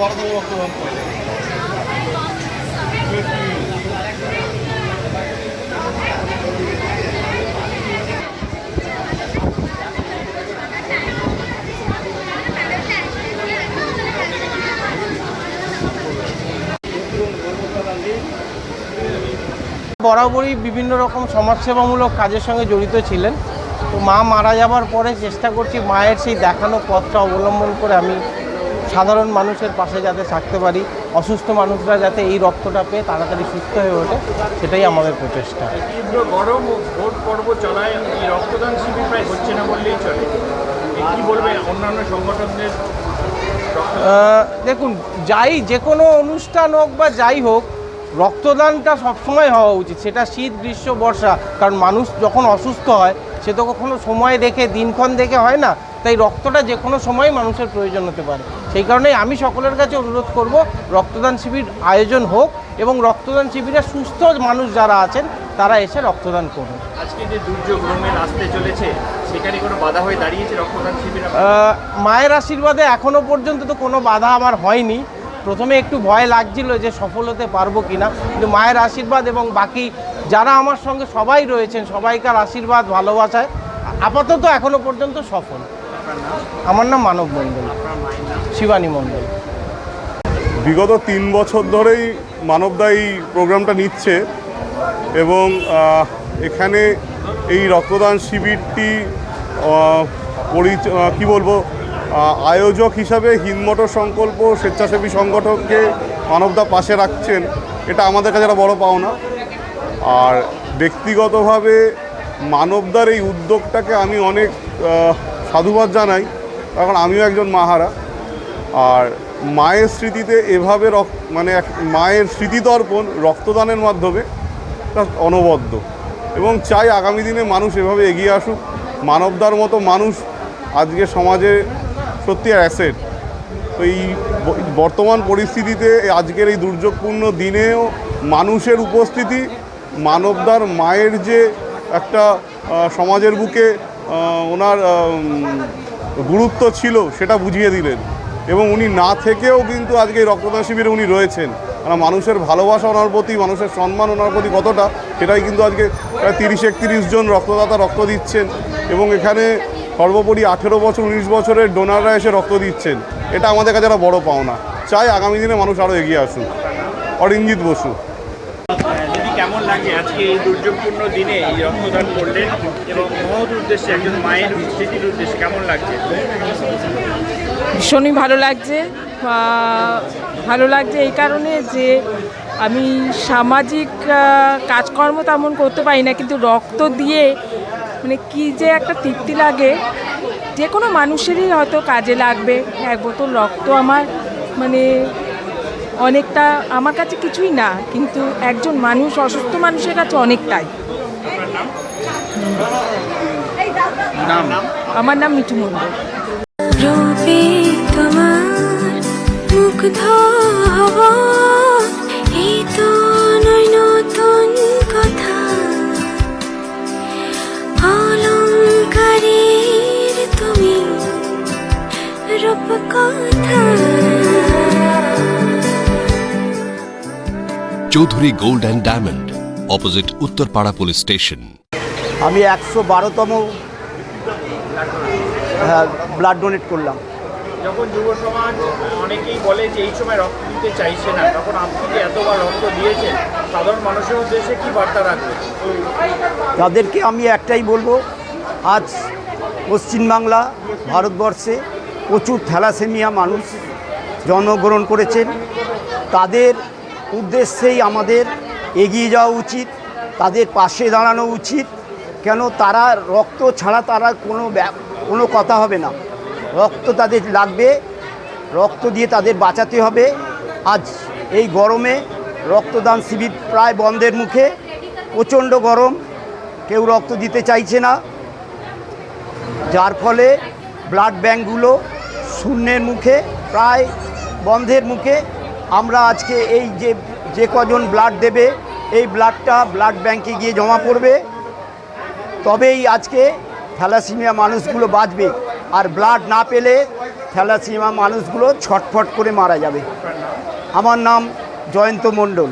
করলেন বরাবরই বিভিন্ন রকম সমাজসেবামূলক কাজের সঙ্গে জড়িত ছিলেন। তো মা মারা যাবার পরে চেষ্টা করছি মায়ের সেই দেখানো পথটা অবলম্বন করে আমি সাধারণ মানুষের পাশে যাতে থাকতে পারি অসুস্থ মানুষরা যাতে এই রক্তটা পেয়ে তাড়াতাড়ি সুস্থ হয়ে ওঠে সেটাই আমাদের প্রচেষ্টা। তীব্র গরম ভোট পর্ব চলায় এই রক্তদান শিবির প্রায় হচ্ছে না বললেই চলে। কি বলবেন অন্যান্য সংগঠনদের? দেখুন যাই যে কোনো অনুষ্ঠান হোক বা যাই হোক রক্তদানটা সবসময় হওয়া উচিত। সেটা শীত গ্রীষ্ম বর্ষা। কারণ মানুষ যখন অসুস্থ হয় সে তো কখনো সময় দেখে দিনক্ষণ দেখে হয় না। তাই রক্তটা যে কোনো সময় মানুষের প্রয়োজন হতে পারে। সেই কারণেই আমি সকলের কাছে অনুরোধ করব রক্তদান শিবির আয়োজন হোক এবং রক্তদান শিবিরে সুস্থ মানুষ যারা আছেন তারা এসে রক্তদান করুন। আজকে যে দুর্যোগ রোমেন আসতে চলেছে সেখানে কোনো বাধা হয়ে দাঁড়িয়েছে রক্তদান শিবির? মায়ের আশীর্বাদে এখনও পর্যন্ত তো কোনো বাধা আমার হয়নি। প্রথমে একটু ভয় লাগছিল যে সফল হতে পারব কিনা কিন্তু মায়ের আশীর্বাদ এবং বাকি যারা আমার সঙ্গে সবাই রয়েছেন সবাইকার আশীর্বাদ ভালোবাসায় আপাতত এখনও পর্যন্ত সফল। আমার নাম মানব মণ্ডল। শিবানী মণ্ডল। বিগত তিন বছর ধরেই মানবদা এই প্রোগ্রামটা নিচ্ছে এবং এখানে এই রক্তদান শিবিরটি কি বলব আয়োজক হিসাবে হিন্দমোটর সংকল্প স্বেচ্ছাসেবী সংগঠনকে মানবদা পাশে রাখছেন এটা আমাদের কাছে একটা বড় পাওনা। আর ব্যক্তিগতভাবে মানবদার এই উদ্যোগটাকে আমি অনেক সাধুবাদ জানাই। কারণ আমিও একজন মাহারা। আর মায়ের স্মৃতিতে এভাবে মানে এক মায়ের স্মৃতিতর্পণ রক্তদানের মাধ্যমে অনবদ্য। এবং চাই আগামী দিনে মানুষ এভাবে এগিয়ে আসুক। মানবদার মতো মানুষ আজকে সমাজে সত্যি অ্যাসেট। তো এই বর্তমান পরিস্থিতিতে আজকের এই দুর্যোগপূর্ণ দিনেও মানুষের উপস্থিতি মানবদার মায়ের যে একটা সমাজের বুকে ওনার গুরুত্ব ছিল, সেটা বুঝিয়ে দিলেন। এবং উনি না থেকেও কিন্তু আজকে এই রক্তদান শিবিরে উনি রয়েছেন। কারণ মানুষের ভালোবাসা ওনার প্রতি, মানুষের সম্মান ওনার প্রতি কতটা, সেটাই কিন্তু আজকে প্রায় তিরিশ, একত্রিশ জন রক্তদাতা রক্ত দিচ্ছেন। এবং এখানে সর্বোপরি আঠেরো বছর, উনিশ বছরের ডোনাররা এসে রক্ত দিচ্ছেন। এটা আমাদের কাছে একটা বড় পাওনা। চাই আগামী দিনে মানুষ আরও এগিয়ে আসুক। অরিঞ্জিত বসু। কেমন লাগে? আজকে এই দুর্যোগপূর্ণ দিনে এই রক্তদান করলেন এবং মহৎ উদ্দেশ্যে একজন মায়ের স্মৃতির উদ্দেশ্যে কেমন লাগছে? ভীষণই ভালো লাগছে। ভালো লাগছে এই কারণে যে আমি সামাজিক কাজকর্ম তেমন করতে পারি না, কিন্তু রক্ত দিয়ে মানে কি যে একটা তৃপ্তি লাগে, যে কোনো মানুষেরই হয়তো কাজে লাগবে। এক বোতল রক্ত আমার মানে অনেকটা আমার কাছে কিছুই না কিন্তু একজন মানুষ অসুস্থ মানুষের কাছে অনেকটাই। আমার নাম মিঠু মন্ডল তোমার মুগ্ধ হব এই তো Chowdhury gold and diamond opposite Uttarpara police station. আমি একশো বারোতম হ্যাঁ ব্লাড ডোনেট করলাম। যখন যুব সমাজ অনেকেই বলে যে এই সময় রক্ত দিতে চাইছে না তখন আপনি যে এতবার রক্ত দিয়েছেন সাধারণ মানুষের উদ্দেশ্যে কি বার্তা রাখবেন? তাদেরকে আমি একটাই বলব আজ পশ্চিমবাংলা ভারতবর্ষে প্রচুর থ্যালাসেমিয়া মানুষ জন্মগ্রহণ করেছেন। তাদের উদ্দেশ্যেই আমাদের এগিয়ে যাওয়া উচিত, তাদের পাশে দাঁড়ানো উচিত। কেন তারা রক্ত ছাড়া তারা কোনো কোনো কথা হবে না। রক্ত তাদের লাগবে, রক্ত দিয়ে তাদের বাঁচাতে হবে। আজ এই গরমে রক্তদান শিবির প্রায় বন্ধের মুখে, প্রচণ্ড গরম, কেউ রক্ত দিতে চাইছে না। যার ফলে ব্লাড ব্যাঙ্কগুলো শূন্যের মুখে, প্রায় বন্ধের মুখে আমরা আজকে এই যে যে কজন ব্লাড দেবে, এই ব্লাডটা ব্লাড ব্যাংকে গিয়ে জমা পড়বে। তবেই আজকে থ্যালাসিমিয়া মানুষগুলো বাঁচবে। আর ব্লাড না পেলে থ্যালাসিমিয়া মানুষগুলো ছটফট করে মারা যাবে। আমার নাম জয়ন্ত মণ্ডল।